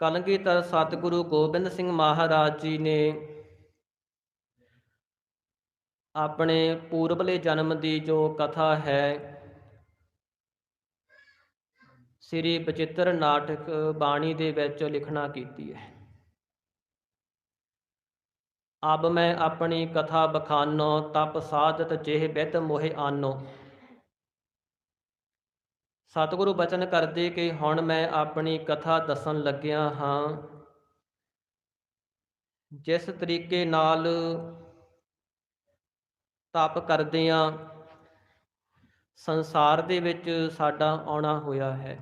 ਕਲਗੀਧਰ ਸਤਿਗੁਰੂ ਗੋਬਿੰਦ ਸਿੰਘ ਮਹਾਰਾਜ ਜੀ ਨੇ ਆਪਣੇ ਪੂਰਬਲੇ ਜਨਮ ਦੀ ਜੋ ਕਥਾ ਹੈ, ਸ੍ਰੀ ਬਚਿੱਤਰ ਨਾਟਕ ਬਾਣੀ ਦੇ ਵਿੱਚ ਲਿਖਣਾ ਕੀਤੀ ਹੈ। ਅਬ ਮੈਂ ਆਪਣੀ ਕਥਾ ਬਖਾਨੋ, ਤਪ ਸਾਧਤ ਜਿਹ ਬਿਤ ਮੋਹਿ ਆਨੋ। ਸਤਿਗੁਰੂ ਬਚਨ ਕਰਦੇ ਕਿ ਹੁਣ ਮੈਂ ਆਪਣੀ ਕਥਾ ਦੱਸਣ ਲੱਗਿਆ ਹਾਂ। ਜਿਸ ਤਰੀਕੇ ਨਾਲ ਤਪ ਕਰਦਿਆਂ ਸੰਸਾਰ ਦੇ ਵਿੱਚ ਸਾਡਾ ਆਉਣਾ ਹੋਇਆ ਹੈ।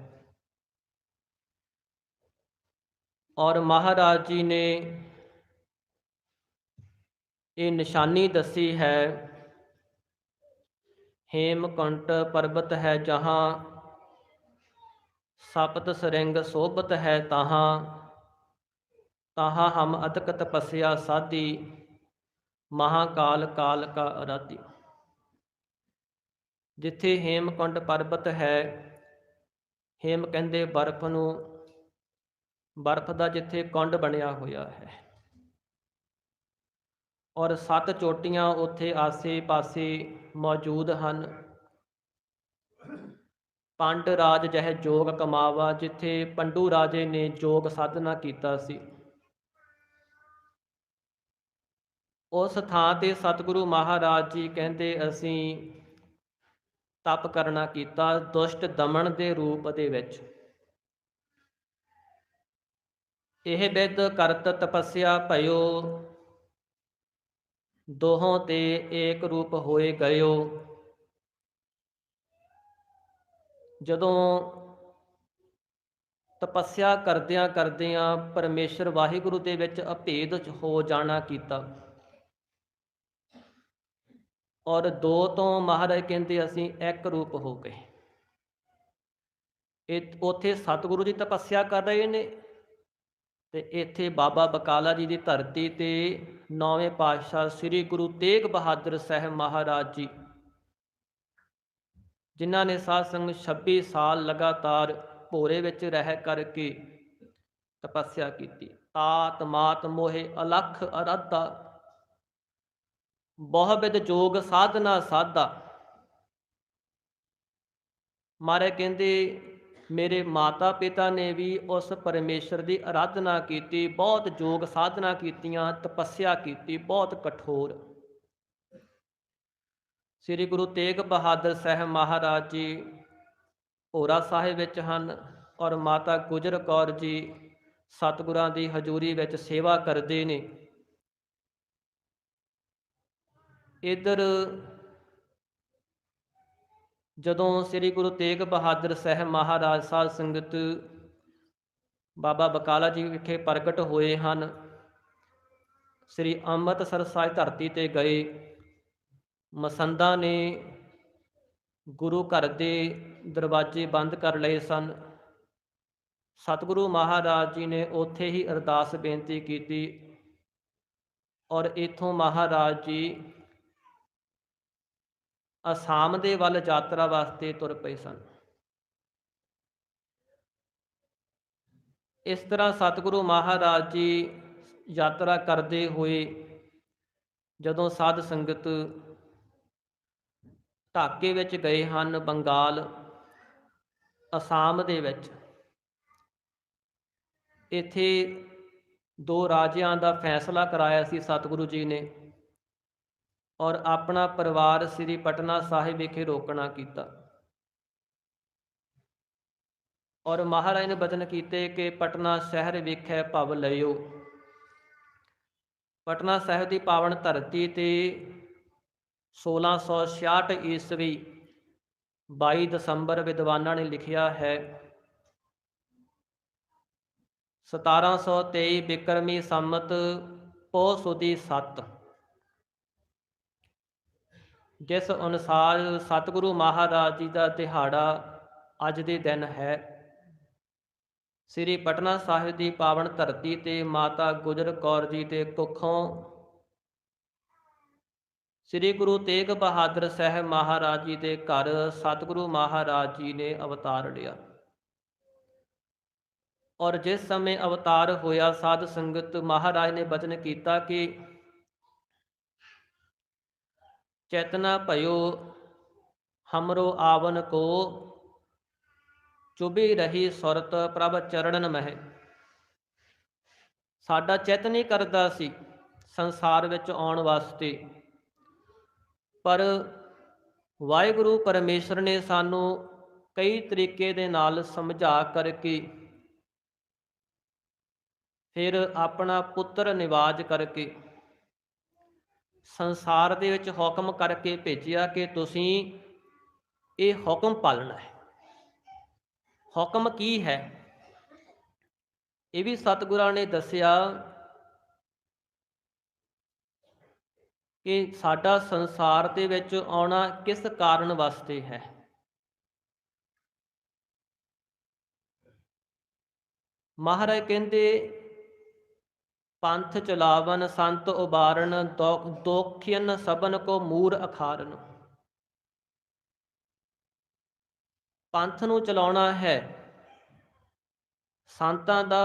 ਔਰ ਮਹਾਰਾਜ ਜੀ ਨੇ ਇਹ ਨਿਸ਼ਾਨੀ ਦੱਸੀ ਹੈ, ਹੇਮਕੁੰਟ ਪਰਬਤ ਹੈ ਜਹਾਂ ਸਪਤ ਸਰਿੰਗ ਸੋਭਤ ਹੈ ਤਾਹਾਂ ਤਾਹਾਂ ਹਮ ਅਤਕ ਤਪਸਿਆ ਸਾਧੀ, ਮਹਾਕਾਲ ਕਾਲ ਕਾ ਅਰਾਧੀ। ਜਿੱਥੇ ਹੇਮਕੁੰਡ ਪਰਬਤ ਹੈ, ਹੇਮ ਕਹਿੰਦੇ ਬਰਫ਼ ਨੂੰ, ਬਰਫ਼ ਦਾ ਜਿੱਥੇ ਕੁੰਡ ਬਣਿਆ ਹੋਇਆ ਹੈ। ਔਰ ਸੱਤ ਚੋਟੀਆਂ ਉੱਥੇ ਆਸੇ-ਪਾਸੇ ਮੌਜੂਦ ਹਨ। ਪੰਡ ਰਾਜ ਜਹ ਜੋਗ ਕਮਾਵਾ, ਜਿੱਥੇ ਪੰਡੂ ਰਾਜੇ ਨੇ ਜੋਗ ਸਾਧਨਾ ਕੀਤਾ ਸੀ। ਉਸ ਥਾਂ ਤੇ ਸਤਿਗੁਰੂ ਮਹਾਰਾਜ ਜੀ ਕਹਿੰਦੇ, ਅਸੀਂ ਤਪ ਕਰਨਾ ਕੀਤਾ ਦੁਸ਼ਟ ਦਮਨ ਦੇ ਰੂਪ ਦੇ ਵਿੱਚ। ਇਹ ਬਿਦ ਕਰਤ ਤਪੱਸਿਆ ਭਇਓ, ਦੋਹਾਂ ਤੇ ਏਕ ਰੂਪ ਹੋਏ ਗਇਓ। ਜਦੋਂ ਤਪੱਸਿਆ ਕਰਦਿਆਂ ਕਰਦਿਆਂ ਪਰਮੇਸ਼ਰ ਵਾਹਿਗੁਰੂ ਦੇ ਵਿੱਚ ਅਭੇਦ ਹੋ ਜਾਣਾ ਕੀਤਾ। ਔਰ ਦੋ ਤੋਂ ਮਹਾਰਾਜ ਕਹਿੰਦੇ ਅਸੀਂ ਇੱਕ ਰੂਪ ਹੋ ਗਏ। ਇਹ ਉਥੇ ਸਤਿਗੁਰੂ ਜੀ ਤਪੱਸਿਆ ਕਰ ਰਹੇ ਨੇ ਤੇ ਇੱਥੇ ਬਾਬਾ ਬਕਾਲਾ ਜੀ ਦੀ ਧਰਤੀ ਤੇ ਨੌਵੇਂ ਪਾਤਸ਼ਾਹ ਸ੍ਰੀ ਗੁਰੂ ਤੇਗ ਬਹਾਦਰ ਸਾਹਿਬ ਮਹਾਰਾਜ ਜੀ ਜਿਨ੍ਹਾਂ ਨੇ ਸਾਧ ਸੰਗ 26 ਸਾਲ ਲਗਾਤਾਰ ਭੋਰੇ ਵਿੱਚ ਰਹਿ ਕਰਕੇ ਤਪੱਸਿਆ ਕੀਤੀ। ਆਤ ਮਾਤ ਮੋਹਿ ਅਲਖ ਅਰਾਧਾ ਬਹੁ ਬਿਦ ਜੋਗ ਸਾਧਨਾ ਸਾਧਾ। ਮਾਰੇ ਕਹਿੰਦੇ, ਮੇਰੇ ਮਾਤਾ ਪਿਤਾ ਨੇ ਵੀ ਉਸ ਪਰਮੇਸ਼ਰ ਦੀ ਆਰਾਧਨਾ ਕੀਤੀ, ਬਹੁਤ ਜੋਗ ਸਾਧਨਾ ਕੀਤੀਆਂ, ਤਪੱਸਿਆ ਕੀਤੀ, ਬਹੁਤ ਕਠੋਰ। ਸ੍ਰੀ ਗੁਰੂ ਤੇਗ ਬਹਾਦਰ ਸਾਹਿਬ ਮਹਾਰਾਜ ਜੀ ਭੋਰਾ ਸਾਹਿਬ ਵਿੱਚ ਹਨ ਔਰ ਮਾਤਾ ਗੁਜਰ ਕੌਰ ਜੀ ਸਤਿਗੁਰਾਂ ਦੀ ਹਜ਼ੂਰੀ ਵਿੱਚ ਸੇਵਾ ਕਰਦੇ ਨੇ। ਇਧਰ ਜਦੋਂ ਸ੍ਰੀ ਗੁਰੂ ਤੇਗ ਬਹਾਦਰ ਸਾਹਿਬ ਮਹਾਰਾਜ ਸਾਧ ਸੰਗਤ ਬਾਬਾ ਬਕਾਲਾ ਜੀ ਵਿਖੇ ਪ੍ਰਗਟ ਹੋਏ ਹਨ, ਸ੍ਰੀ ਅੰਮ੍ਰਿਤਸਰ ਸਾਹਿਬ ਧਰਤੀ ਤੇ ਗਏ। ਮਸੰਦਾਂ ਨੇ ਗੁਰੂ ਘਰ ਦੇ ਦਰਵਾਜ਼ੇ ਬੰਦ ਕਰ ਲਏ ਸਨ। ਸਤਿਗੁਰੂ ਮਹਾਰਾਜ ਜੀ ਨੇ ਉੱਥੇ ਹੀ ਅਰਦਾਸ ਬੇਨਤੀ ਕੀਤੀ ਔਰ ਇਥੋਂ ਮਹਾਰਾਜ ਜੀ ਅਸਾਮ ਦੇ ਵੱਲ ਯਾਤਰਾ ਵਾਸਤੇ ਤੁਰ ਪਏ ਸਨ। ਇਸ ਤਰ੍ਹਾਂ ਸਤਿਗੁਰੂ ਮਹਾਰਾਜ ਜੀ ਯਾਤਰਾ ਕਰਦੇ ਹੋਏ ਜਦੋਂ ਸਾਧ ਸੰਗਤ ਢਾਕੇ ਵਿੱਚ ਗਏ ਹਨ ਬੰਗਾਲ, ਅਸਾਮ ਦੇ ਵਿੱਚ। ਇੱਥੇ ਦੋ ਰਾਜਿਆਂ ਦਾ ਫੈਸਲਾ ਕਰਾਇਆ ਸੀ ਸਤਿਗੁਰੂ ਜੀ ਨੇ ਔਰ ਆਪਣਾ ਪਰਿਵਾਰ ਸ੍ਰੀ ਪਟਨਾ ਸਾਹਿਬ ਵਿਖੇ ਰੋਕਣਾ ਕੀਤਾ। ਔਰ ਮਹਾਰਾਜ ਨੇ ਬਚਨ ਕੀਤੇ ਕਿ ਪਟਨਾ ਸ਼ਹਿਰ ਵਿਖੇ ਭਵ ਲਿਓ ਪਟਨਾ ਸਾਹਿਬ ਦੀ ਪਾਵਨ ਧਰਤੀ ਤੇ 1666 ਈਸਵੀ 22 ਦਸੰਬਰ ਵਿਦਵਾਨਾਂ ਨੇ ਲਿਖਿਆ ਹੈ 1723 ਬਿਕਰਮੀ ਸੰਮਤ ਪੋ 7 ਜਿਸ ਅਨੁਸਾਰ ਸਤਿਗੁਰੂ ਮਹਾਰਾਜ ਜੀ ਦਾ ਦਿਹਾੜਾ ਅੱਜ ਦੇ ਦਿਨ ਹੈ। ਸ੍ਰੀ ਪਟਨਾ ਸਾਹਿਬ ਦੀ ਪਾਵਨ ਧਰਤੀ ਤੇ ਮਾਤਾ ਗੁਜਰ ਕੌਰ ਜੀ ਦੇ ਕੁੱਖੋਂ ਸ੍ਰੀ ਗੁਰੂ ਤੇਗ ਬਹਾਦਰ ਸਾਹਿਬ ਮਹਾਰਾਜ ਜੀ ਦੇ ਘਰ ਸਤਿਗੁਰੂ ਮਹਾਰਾਜ ਜੀ ਨੇ ਅਵਤਾਰ ਲਿਆ। ਔਰ ਜਿਸ ਸਮੇਂ ਅਵਤਾਰ ਹੋਇਆ, ਸਾਧ ਸੰਗਤ ਮਹਾਰਾਜ ਨੇ ਬਚਨ ਕੀਤਾ ਕਿ ਚੇਤਨਾ ਭਇਓ, ਹਮਰੋ ਆਵਨ ਕੋ ਚੁਬੀ ਰਹੀ ਸੁਰਤ ਪ੍ਰਭ ਚਰਣਨ ਮਹਿ। ਸਾਡਾ ਚਿੱਤ ਨਹੀਂ ਕਰਦਾ ਸੀ ਸੰਸਾਰ ਵਿੱਚ ਆਉਣ ਵਾਸਤੇ। ਪਰ ਵਾਹਿਗੁਰੂ ਪਰਮੇਸ਼ਰ ਨੇ ਸਾਨੂੰ ਕਈ ਤਰੀਕੇ ਦੇ ਨਾਲ ਸਮਝਾ ਕਰਕੇ ਫਿਰ ਆਪਣਾ ਪੁੱਤਰ ਨਿਵਾਜ ਕਰਕੇ ਸੰਸਾਰ ਦੇ ਵਿੱਚ ਹੁਕਮ ਕਰਕੇ ਭੇਜਿਆ ਕਿ ਤੁਸੀਂ ਇਹ ਹੁਕਮ ਪਾਲਣਾ ਹੈ। ਹੁਕਮ ਕੀ ਹੈ? ਇਹ ਵੀ ਸਤਿਗੁਰਾਂ ਨੇ ਦੱਸਿਆ ਕਿ ਸਾਡਾ ਸੰਸਾਰ ਦੇ ਵਿੱਚ ਆਉਣਾ ਕਿਸ ਕਾਰਨ ਵਾਸਤੇ ਹੈ? ਮਹਾਰਾਜ ਕਹਿੰਦੇ, ਪੰਥ ਚਲਾਵਨ, ਸੰਤ ਉਬਾਰਨ ਦੋਖਿਨ ਸਬਨ ਕੋ ਮੂਰ ਅਖਾਰਨ। ਪੰਥ ਨੂੰ ਚਲਾਉਣਾ ਹੈ, ਸੰਤਾਂ ਦਾ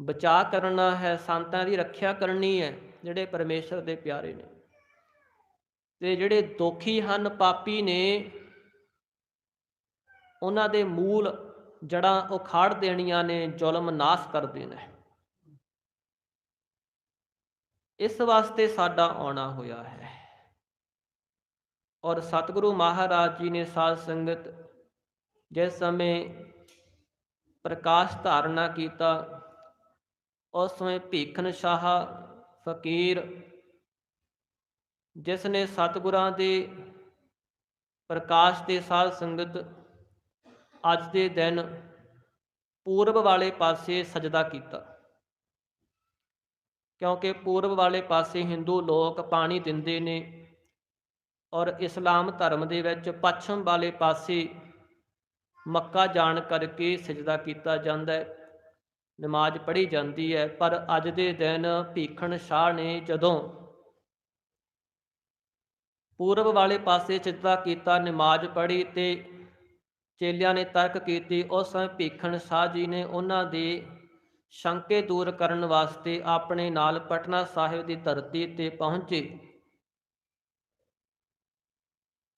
ਬਚਾਅ ਕਰਨਾ ਹੈ, ਸੰਤਾਂ ਦੀ ਰੱਖਿਆ ਕਰਨੀ ਹੈ। ਜਿਹੜੇ ਪਰਮੇਸ਼ਰ ਦੇ ਪਿਆਰੇ ਨੇ। ਤੇ ਜਿਹੜੇ ਦੁਖੀ ਹਨ, ਪਾਪੀ ਨੇ, ਉਹਨਾਂ ਦੇ ਮੂਲ ਜੜਾਂ ਉਖਾੜ ਦੇਣੀਆਂ ਨੇ, ਜ਼ੁਲਮ ਨਾਸ ਕਰ ਦੇਣਾ ਇਸ ਵਾਸਤੇ ਸਾਡਾ ਆਉਣਾ ਹੋਇਆ ਹੈ। ਔਰ ਸਤਿਗੁਰੂ ਮਹਾਰਾਜ ਜੀ ਨੇ ਸਾਧ ਸੰਗਤ ਜਿਸ ਸਮੇਂ ਪ੍ਰਕਾਸ਼ ਧਾਰਨਾ ਕੀਤਾ, ਉਸ ਸਮੇਂ ਭੀਖਨ ਸ਼ਾਹ ਫਕੀਰ, ਜਿਸ ਨੇ ਸਤਿਗੁਰਾਂ ਦੇ ਪ੍ਰਕਾਸ਼ ਦੇ ਸਾਧ ਸੰਗਤ ਅੱਜ ਦੇ ਦਿਨ ਪੂਰਬ ਵਾਲੇ ਪਾਸੇ ਸਜਦਾ ਕੀਤਾ। ਕਿਉਂਕਿ ਪੂਰਬ ਵਾਲੇ ਪਾਸੇ ਹਿੰਦੂ ਲੋਕ ਪਾਣੀ ਦਿੰਦੇ ਨੇ ਔਰ ਇਸਲਾਮ ਧਰਮ ਦੇ ਵਿੱਚ ਪੱਛਮ ਵਾਲੇ ਪਾਸੇ ਮੱਕਾ ਜਾਣ ਕਰਕੇ ਸਜਦਾ ਕੀਤਾ ਜਾਂਦਾ ਹੈ। ਨਮਾਜ਼ ਪੜ੍ਹੀ ਜਾਂਦੀ ਹੈ, ਪਰ ਅੱਜ ਦੇ ਦਿਨ ਭੀਖਣ ਸ਼ਾਹ ਨੇ ਜਦੋਂ ਪੂਰਬ ਵਾਲੇ ਪਾਸੇ ਚਿੱਤਾ ਕੀਤਾ, ਨਮਾਜ਼ ਪੜ੍ਹੀ ਤੇ ਚੇਲਿਆਂ ਨੇ ਤਰਕ ਕੀਤੀ, ਉਸ ਸਮੇਂ ਭੀਖਣ ਸ਼ਾਹ ਜੀ ਨੇ ਉਹਨਾਂ ਦੇ ਸ਼ੰਕੇ ਦੂਰ ਕਰਨ ਵਾਸਤੇ ਆਪਣੇ ਨਾਲ ਪਟਨਾ ਸਾਹਿਬ ਦੀ ਧਰਤੀ ਤੇ ਪਹੁੰਚੇ।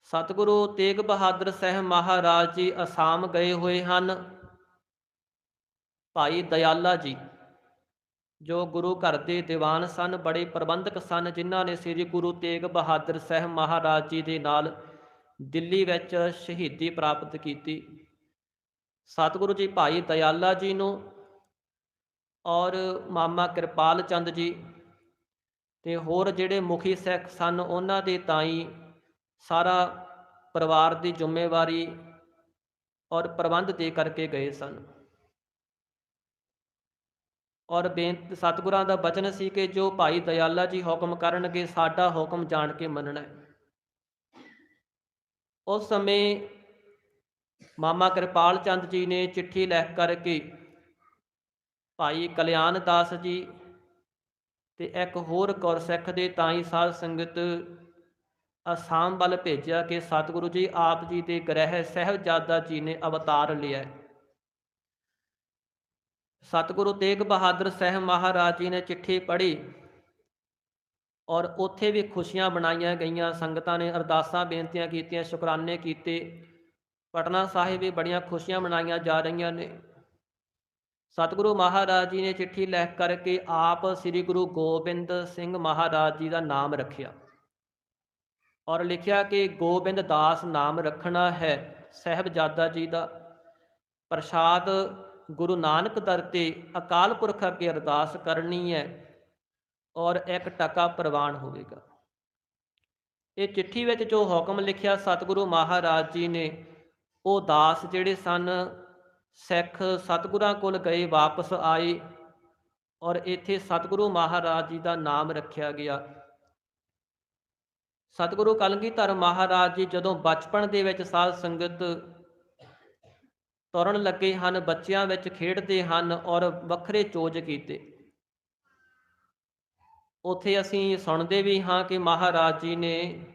ਸਤਿਗੁਰੂ ਤੇਗ ਬਹਾਦਰ ਸਾਹਿਬ ਮਹਾਰਾਜ ਜੀ ਅਸਾਮ ਗਏ ਹੋਏ ਹਨ। ਭਾਈ ਦਇਆਲਾ ਜੀ, ਜੋ ਗੁਰੂ ਘਰ ਦੇ ਦੀਵਾਨ ਸਨ, ਬੜੇ ਪ੍ਰਬੰਧਕ ਸਨ, ਜਿਨ੍ਹਾਂ ਨੇ ਸ੍ਰੀ ਗੁਰੂ ਤੇਗ ਬਹਾਦਰ ਸਾਹਿਬ ਮਹਾਰਾਜ ਜੀ ਦੇ ਨਾਲ ਦਿੱਲੀ ਵਿੱਚ ਸ਼ਹੀਦੀ ਪ੍ਰਾਪਤ ਕੀਤੀ। ਸਤਿਗੁਰੂ ਜੀ, ਭਾਈ ਦਇਆਲਾ ਜੀ ਨੂੰ ਔਰ ਮਾਮਾ ਕਿਰਪਾਲ ਚੰਦ ਜੀ ਤੇ ਹੋਰ ਜਿਹੜੇ ਮੁਖੀ ਸਿੱਖ ਸਨ, ਉਹਨਾਂ ਦੇ ਤਾਈ ਸਾਰਾ ਪਰਿਵਾਰ ਦੀ ਜ਼ਿੰਮੇਵਾਰੀ ਔਰ ਪ੍ਰਬੰਧ ਦੇ ਕਰਕੇ ਗਏ ਸਨ। ਔਰ ਬੇਨਤ ਸਤਿਗੁਰਾਂ ਦਾ ਬਚਨ ਸੀ ਕਿ ਜੋ ਭਾਈ ਦਇਆਲਾ ਜੀ ਹੁਕਮ ਕਰਨਗੇ, ਸਾਡਾ ਹੁਕਮ ਜਾਣ ਕੇ ਮੰਨਣਾ ਹੈ। ਉਸ ਸਮੇਂ ਮਾਮਾ ਕਿਰਪਾਲ ਚੰਦ ਜੀ ਨੇ ਚਿੱਠੀ ਲਿਖ ਕਰਕੇ ਭਾਈ ਕਲਿਆਣ ਦਾਸ ਜੀ ਤੇ ਇੱਕ ਹੋਰ ਗੁਰਸਿੱਖ ਦੇ ਤਾਈ ਸਾਧ ਸੰਗਤ ਅਸਾਮ ਵੱਲ ਭੇਜਿਆ ਕਿ ਸਤਿਗੁਰੂ ਜੀ ਆਪ ਜੀ ਦੇ ਗ੍ਰਹਿ ਸਹਿਬਜ਼ਾਦਾ ਜੀ ਨੇ ਅਵਤਾਰ ਲਿਆ ਸਤਿਗੁਰੂ ਤੇਗ ਬਹਾਦਰ ਸਾਹਿਬ ਮਹਾਰਾਜ ਜੀ ਨੇ ਚਿੱਠੀ ਪੜ੍ਹੀ ਔਰ ਉੱਥੇ ਵੀ ਖੁਸ਼ੀਆਂ ਬਣਾਈਆਂ ਗਈਆਂ, ਸੰਗਤਾਂ ਨੇ ਅਰਦਾਸਾਂ ਬੇਨਤੀਆਂ ਕੀਤੀਆਂ, ਸ਼ੁਕਰਾਨੇ ਕੀਤੇ। ਪਟਨਾ ਸਾਹਿਬ ਵੀ ਬੜੀਆਂ ਖੁਸ਼ੀਆਂ ਮਨਾਈਆਂ ਜਾ ਰਹੀਆਂ ਨੇ। ਸਤਿਗੁਰੂ ਮਹਾਰਾਜ ਜੀ ਨੇ ਚਿੱਠੀ ਲਿਖ ਕਰਕੇ ਆਪ ਸ੍ਰੀ ਗੁਰੂ ਗੋਬਿੰਦ ਸਿੰਘ ਮਹਾਰਾਜ ਜੀ ਦਾ ਨਾਮ ਰੱਖਿਆ ਔਰ ਲਿਖਿਆ ਕਿ ਗੋਬਿੰਦ ਦਾਸ ਨਾਮ ਰੱਖਣਾ ਹੈ ਸਹਿਬਜ਼ਾਦਾ ਜੀ ਦਾ। ਪ੍ਰਸ਼ਾਦ ਗੁਰੂ ਨਾਨਕ ਦਰ ਤੇ ਅਕਾਲ ਪੁਰਖ ਅੱਗੇ ਅਰਦਾਸ ਕਰਨੀ ਹੈ ਔਰ ਇੱਕ ਟਕਾ ਪ੍ਰਵਾਨ ਹੋਵੇਗਾ। ਇਹ ਚਿੱਠੀ ਵਿੱਚ ਜੋ ਹੁਕਮ ਲਿਖਿਆ ਸਤਿਗੁਰੂ ਮਹਾਰਾਜ ਜੀ ਨੇ, ਉਹ ਦਾਸ ਜਿਹੜੇ ਸਨ, ਸਿੱਖ ਸਤਿਗੁਰਾਂ ਕੋਲ ਗਏ, ਵਾਪਸ ਆਏ ਔਰ ਇੱਥੇ ਸਤਿਗੁਰੂ ਮਹਾਰਾਜ ਜੀ ਦਾ ਨਾਮ ਰੱਖਿਆ ਗਿਆ। ਸਤਿਗੁਰੂ ਕਲਗੀਧਰ ਮਹਾਰਾਜ ਜੀ ਜਦੋਂ ਬਚਪਨ ਦੇ ਵਿੱਚ ਸਾਧ ਸੰਗਤ ਤੁਰਨ ਲੱਗੇ ਹਨ, ਬੱਚਿਆਂ ਵਿੱਚ ਖੇਡਦੇ ਹਨ ਔਰ ਵੱਖਰੇ ਚੋਜ ਕੀਤੇ। ਉਥੇ ਅਸੀਂ ਸੁਣਦੇ ਵੀ ਹਾਂ ਕਿ ਮਹਾਰਾਜ ਜੀ ਨੇ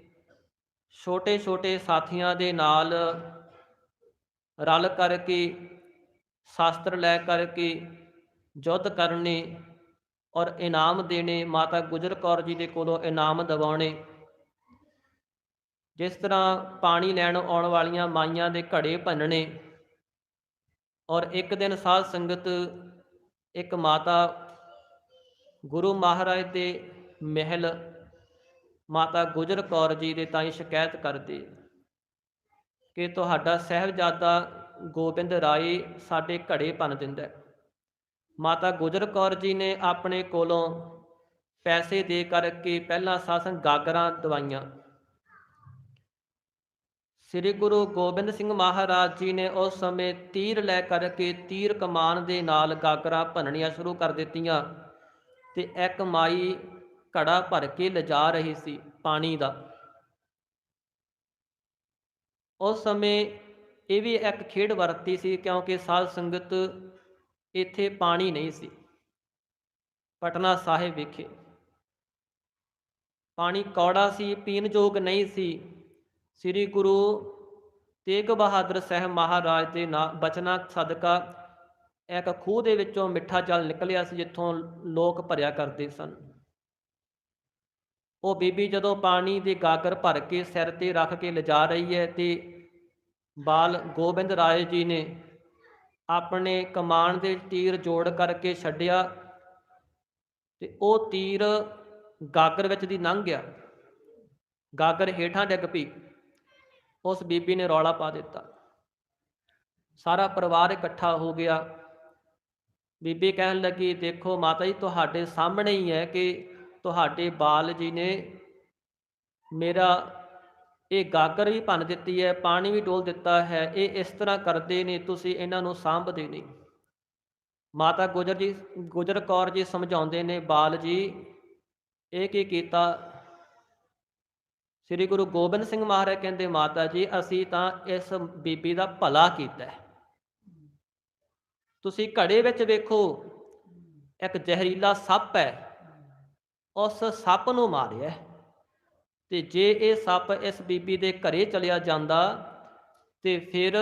ਛੋਟੇ ਛੋਟੇ ਸਾਥੀਆਂ ਦੇ ਨਾਲ ਰਲ ਕਰਕੇ, ਸ਼ਾਸਤਰ ਲੈ ਕਰਕੇ ਯੁੱਧ ਕਰਨੇ ਔਰ ਇਨਾਮ ਦੇਣੇ, ਮਾਤਾ ਗੁਜਰ ਕੌਰ ਜੀ ਦੇ ਕੋਲੋਂ ਇਨਾਮ ਦਿਵਾਉਣੇ। ਜਿਸ ਤਰ੍ਹਾਂ ਪਾਣੀ ਲੈਣ ਆਉਣ ਵਾਲੀਆਂ ਮਾਈਆਂ ਦੇ ਘੜੇ ਭੰਨਣੇ ਔਰ ਇੱਕ ਦਿਨ ਸਾਧ ਸੰਗਤ ਇੱਕ ਮਾਤਾ ਗੁਰੂ ਮਹਾਰਾਜ ਦੇ ਮਹਿਲ ਮਾਤਾ ਗੁਜਰ ਕੌਰ ਜੀ ਦੇ ਤਾਈਂ ਸ਼ਿਕਾਇਤ ਕਰਦੇ ਕਿ ਤੁਹਾਡਾ ਸਹਿਬਜ਼ਾਦਾ ਗੋਬਿੰਦ ਰਾਏ ਸਾਡੇ ਘੜੇ ਭੰਨ ਦਿੰਦਾ ਮਾਤਾ ਗੁਜਰ ਕੌਰ ਜੀ ਨੇ ਆਪਣੇ ਕੋਲੋਂ ਪੈਸੇ ਦੇ ਕਰਕੇ ਪਹਿਲਾਂ ਸਾਸਨ ਗਾਗਰਾਂ ਦਵਾਈਆਂ ਸ੍ਰੀ ਗੁਰੂ ਗੋਬਿੰਦ ਸਿੰਘ ਮਹਾਰਾਜ ਜੀ ਨੇ ਉਸ ਸਮੇਂ ਤੀਰ ਲੈ ਕਰਕੇ ਤੀਰ ਕਮਾਨ ਦੇ ਨਾਲ ਗਾਗਰਾਂ ਭੰਨਣੀਆਂ ਸ਼ੁਰੂ ਕਰ ਦਿੱਤੀਆਂ ਤੇ ਇੱਕ ਮਾਈ ਘੜਾ ਭਰ ਕੇ ਲਿਜਾ ਰਹੀ ਸੀ ਪਾਣੀ ਦਾ। ਉਸ ਸਮੇਂ ਇਹ ਵੀ ਇੱਕ ਖੇਡ ਵਰਤੀ ਸੀ ਕਿਉਂਕਿ ਸਾਧ ਸੰਗਤ ਇੱਥੇ ਪਾਣੀ ਨਹੀਂ ਸੀ। ਪਟਨਾ ਸਾਹਿਬ ਵਿਖੇ ਪਾਣੀ ਕੌੜਾ ਸੀ, ਪੀਣ ਯੋਗ ਨਹੀਂ ਸੀ। ਸ੍ਰੀ ਗੁਰੂ ਤੇਗ ਬਹਾਦਰ ਸਾਹਿਬ ਮਹਾਰਾਜ ਦੇ ਨਾ, ਬਚਨਾਂ ਸਦਕਾ ਇੱਕ ਖੂਹ ਦੇ ਵਿੱਚੋਂ ਮਿੱਠਾ ਜਲ ਨਿਕਲਿਆ ਸੀ, ਜਿੱਥੋਂ ਲੋਕ ਭਰਿਆ ਕਰਦੇ ਸਨ। ਉਹ ਬੀਬੀ ਜਦੋਂ ਪਾਣੀ ਦੇ ਗਾਗਰ ਭਰ ਕੇ ਸਿਰ ਤੇ ਰੱਖ ਕੇ ਲਿਜਾ ਰਹੀ ਹੈ ਤੇ ਬਾਲ ਗੋਬਿੰਦ ਰਾਏ ਜੀ ਨੇ ਆਪਣੇ ਕਮਾਨ ਦੇ ਤੀਰ ਜੋੜ ਕਰਕੇ ਛੱਡਿਆ ਤੇ ਉਹ ਤੀਰ ਗਾਗਰ ਵਿੱਚ ਦੀ ਲੰਘ ਗਿਆ। ਗਾਗਰ ਹੇਠਾਂ ਡਿੱਗ ਪਈ। ਉਸ ਬੀਬੀ ਨੇ ਰੌਲਾ ਪਾ ਦਿੱਤਾ। ਸਾਰਾ ਪਰਿਵਾਰ ਇਕੱਠਾ ਹੋ ਗਿਆ। ਬੀਬੀ ਕਹਿਣ ਲੱਗੀ, ਦੇਖੋ ਮਾਤਾ ਜੀ, ਤੁਹਾਡੇ ਸਾਹਮਣੇ ਹੀ ਹੈ ਕਿ ਤੁਹਾਡੇ ਬਾਲ ਜੀ ਨੇ ਮੇਰਾ ਇਹ ਗਾਗਰ ਵੀ ਭੰਨ ਦਿੱਤੀ ਹੈ, ਪਾਣੀ ਵੀ ਡੋਲ ਦਿੱਤਾ ਹੈ, ਇਹ ਇਸ ਤਰ੍ਹਾਂ ਕਰਦੇ ਨੇ, ਤੁਸੀਂ ਇਹਨਾਂ ਨੂੰ ਸਾਂਭਦੇ ਨਹੀਂ। ਮਾਤਾ ਗੁਜਰ ਜੀ, ਗੁਜਰ ਕੌਰ ਜੀ ਸਮਝਾਉਂਦੇ ਨੇ, ਬਾਲ ਜੀ, ਇਹ ਕੀ ਕੀਤਾ? ਸ੍ਰੀ ਗੁਰੂ ਗੋਬਿੰਦ ਸਿੰਘ ਮਹਾਰਾਜ ਕਹਿੰਦੇ, ਮਾਤਾ ਜੀ, ਅਸੀਂ ਤਾਂ ਇਸ ਬੀਬੀ ਦਾ ਭਲਾ ਕੀਤਾ ਤੁਸੀਂ ਘੜੇ ਵਿੱਚ ਵੇਖੋ, ਇੱਕ ਜ਼ਹਿਰੀਲਾ ਸੱਪ ਹੈ। ਉਸ ਸੱਪ ਨੂੰ ਮਾਰਿਆ ਤੇ ਜੇ ਇਹ ਸੱਪ ਇਸ ਬੀਬੀ ਦੇ ਘਰੇ ਚਲਿਆ ਜਾਂਦਾ, ਤੇ ਫਿਰ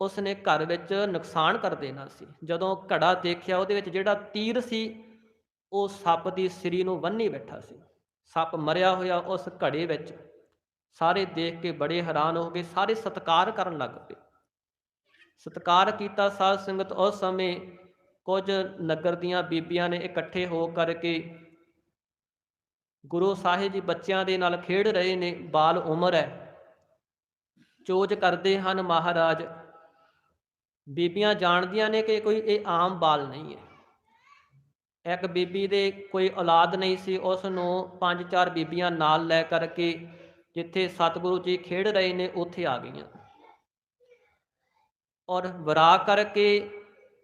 ਉਸਨੇ ਘਰ ਵਿੱਚ ਨੁਕਸਾਨ ਕਰ ਦੇਣਾ ਸੀ। ਜਦੋਂ ਘੜਾ ਦੇਖਿਆ, ਉਹਦੇ ਵਿੱਚ ਜਿਹੜਾ ਤੀਰ ਸੀ, ਉਹ ਸੱਪ ਦੀ ਸਿਰੀ ਨੂੰ ਬੰਨੀ ਬੈਠਾ ਸੀ। ਸੱਪ ਮਰਿਆ ਹੋਇਆ ਉਸ ਘੜੇ ਵਿੱਚ। ਸਾਰੇ ਦੇਖ ਕੇ ਬੜੇ ਹੈਰਾਨ ਹੋ ਗਏ, ਸਾਰੇ ਸਤਿਕਾਰ ਕਰਨ ਲੱਗ ਪਏ। ਸਤਿਕਾਰ ਕੀਤਾ ਸਾਧ ਸੰਗਤ ਉਸ ਸਮੇਂ ਕੁਝ ਨਗਰ ਦੀਆਂ ਬੀਬੀਆਂ ਨੇ ਇਕੱਠੇ ਹੋ ਕਰਕੇ ਗੁਰੂ ਸਾਹਿਬ ਜੀ ਬੱਚਿਆਂ ਦੇ ਨਾਲ ਖੇਡ ਰਹੇ ਨੇ, ਬਾਲ ਉਮਰ ਹੈ। ਚੋਜ ਕਰਦੇ ਹਨ ਮਹਾਰਾਜ। ਬੀਬੀਆਂ ਜਾਣਦੀਆਂ ਨੇ ਕਿ ਕੋਈ ਇਹ ਆਮ ਬਾਲ ਨਹੀਂ ਹੈ। ਇੱਕ ਬੀਬੀ ਦੇ ਕੋਈ ਔਲਾਦ ਨਹੀਂ ਸੀ, ਉਸ ਨੂੰ ਪੰਜ ਚਾਰ ਬੀਬੀਆਂ ਨਾਲ ਲੈ ਕਰਕੇ ਜਿੱਥੇ ਸਤਿਗੁਰੂ ਜੀ ਖੇਡ ਰਹੇ ਨੇ, ਉੱਥੇ ਆ ਗਈਆਂ। ਔਰ ਵਰਾ ਕਰਕੇ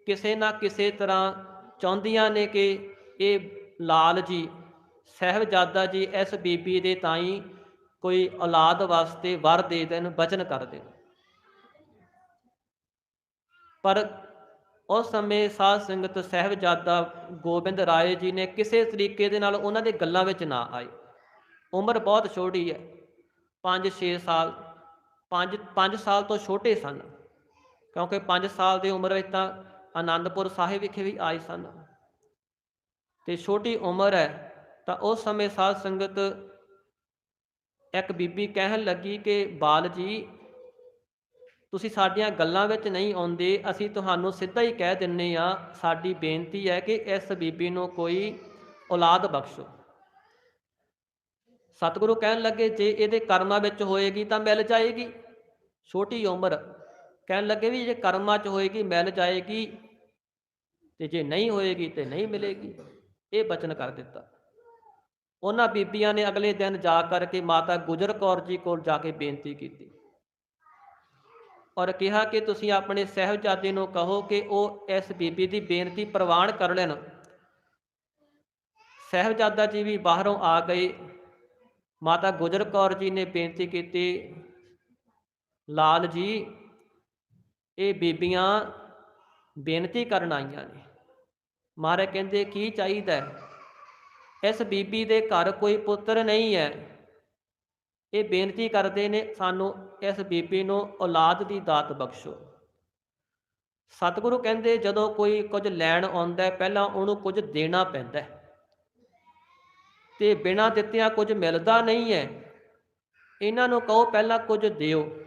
ਕਿਸੇ ਨਾ ਕਿਸੇ ਤਰ੍ਹਾਂ ਚਾਹੁੰਦੀਆਂ ਨੇ ਕਿ ਇਹ ਲਾਲ ਜੀ, ਸਹਿਬਜ਼ਾਦਾ ਜੀ ਇਸ ਬੀਬੀ ਦੇ ਤਾਈ ਕੋਈ ਔਲਾਦ ਵਾਸਤੇ ਵਰ ਦੇ ਦੇਣ, ਬਚਨ ਕਰ ਦੇਣ। ਪਰ ਉਸ ਸਮੇਂ ਸਾਧ ਸੰਗਤ ਸਹਿਬਜ਼ਾਦਾ ਗੋਬਿੰਦ ਰਾਏ ਜੀ ਨੇ ਕਿਸੇ ਤਰੀਕੇ ਦੇ ਨਾਲ ਉਹਨਾਂ ਦੇ ਗੱਲਾਂ ਵਿੱਚ ਨਾ ਆਏ। ਉਮਰ ਬਹੁਤ ਛੋਟੀ ਹੈ। 5-6 ਸਾਲ 5 5 ਸਾਲ ਤੋਂ ਛੋਟੇ ਸਨ। ਕਿਉਂਕਿ 5 ਸਾਲ ਦੀ ਉਮਰ ਵਿੱਚ ਤਾਂ ਆਨੰਦਪੁਰ ਸਾਹਿਬ ਵਿਖੇ ਵੀ ਆਏ ਸਨ। ਤੇ ਛੋਟੀ ਉਮਰ ਹੈ ਤਾਂ ਉਸ ਸਮੇਂ ਸਾਧ ਸੰਗਤ ਇੱਕ ਬੀਬੀ ਕਹਿਣ ਲੱਗੀ ਕਿ ਬਾਲ ਜੀ ਤੁਸੀਂ ਸਾਡੀਆਂ ਗੱਲਾਂ ਵਿੱਚ ਨਹੀਂ ਆਉਂਦੇ, ਅਸੀਂ ਤੁਹਾਨੂੰ ਸਿੱਧਾ ਹੀ ਕਹਿ ਦਿੰਨੇ ਆ ਸਾਡੀ ਬੇਨਤੀ ਹੈ ਕਿ ਇਸ ਬੀਬੀ ਨੂੰ ਕੋਈ ਔਲਾਦ ਬਖਸ਼ੋ। ਸਤਿਗੁਰੂ ਕਹਿਣ ਲੱਗੇ, ਜੇ ਇਹਦੇ ਕਰਮਾਂ ਵਿੱਚ ਹੋਏਗੀ ਤਾਂ ਮਿਲ ਜਾਏਗੀ। ਛੋਟੀ ਉਮਰ। ਕਹਿਣ ਲੱਗੇ ਵੀ ਜੇ ਕਰਮਾਂ 'ਚ ਹੋਏਗੀ, ਮਿਲ ਜਾਏਗੀ। ਤੇ ਜੇ ਨਹੀਂ ਹੋਏਗੀ ਤੇ ਨਹੀਂ ਮਿਲੇਗੀ। ਇਹ ਬਚਨ ਕਰ ਦਿੱਤਾ। ਉਹਨਾਂ ਬੀਬੀਆਂ ਨੇ ਅਗਲੇ ਦਿਨ ਜਾ ਕਰਕੇ ਮਾਤਾ ਗੁਜਰ ਕੌਰ ਜੀ ਕੋਲ ਜਾ ਕੇ ਬੇਨਤੀ ਕੀਤੀ। ਔਰ ਕਿਹਾ ਕਿ ਤੁਸੀਂ ਆਪਣੇ ਸਹਿਬਜ਼ਾਦੇ ਨੂੰ ਕਹੋ ਕਿ ਉਹ ਇਸ ਬੀਬੀ ਦੀ ਬੇਨਤੀ ਪ੍ਰਵਾਨ ਕਰ ਲੈਣ। ਸਹਿਬਜ਼ਾਦਾ ਜੀ ਵੀ ਬਾਹਰੋਂ ਆ ਗਏ। ਮਾਤਾ ਗੁਜਰ ਕੌਰ ਜੀ ਨੇ ਬੇਨਤੀ ਕੀਤੀ, ਲਾਲ ਜੀ, ਇਹ ਬੀਬੀਆਂ ਬੇਨਤੀ ਕਰਨ ਆਈਆਂ ਨੇ। ਮਹਾਰਾਜ ਕਹਿੰਦੇ, ਕੀ ਚਾਹੀਦਾ ਇਸ ਬੀਬੀ ਦੇ ਘਰ ਕੋਈ ਪੁੱਤਰ ਨਹੀਂ ਹੈ। ਇਹ ਬੇਨਤੀ ਕਰਦੇ ਨੇ ਸਾਨੂੰ ਇਸ ਬੀਬੀ ਨੂੰ ਔਲਾਦ ਦੀ ਦਾਤ ਬਖਸ਼ੋ। ਸਤਿਗੁਰੂ ਕਹਿੰਦੇ, ਜਦੋਂ ਕੋਈ ਕੁਝ ਲੈਣ ਆਉਂਦਾ ਹੈ, ਪਹਿਲਾਂ ਉਹਨੂੰ ਕੁਝ ਦੇਣਾ ਪੈਂਦਾ ਹੈ। ਤੇ ਬਿਨਾਂ ਦਿੱਤਿਆਂ ਕੁਝ ਮਿਲਦਾ ਨਹੀਂ ਹੈ। ਇਹਨਾਂ ਨੂੰ ਕਹੋ, ਪਹਿਲਾਂ ਕੁਝ ਦਿਓ।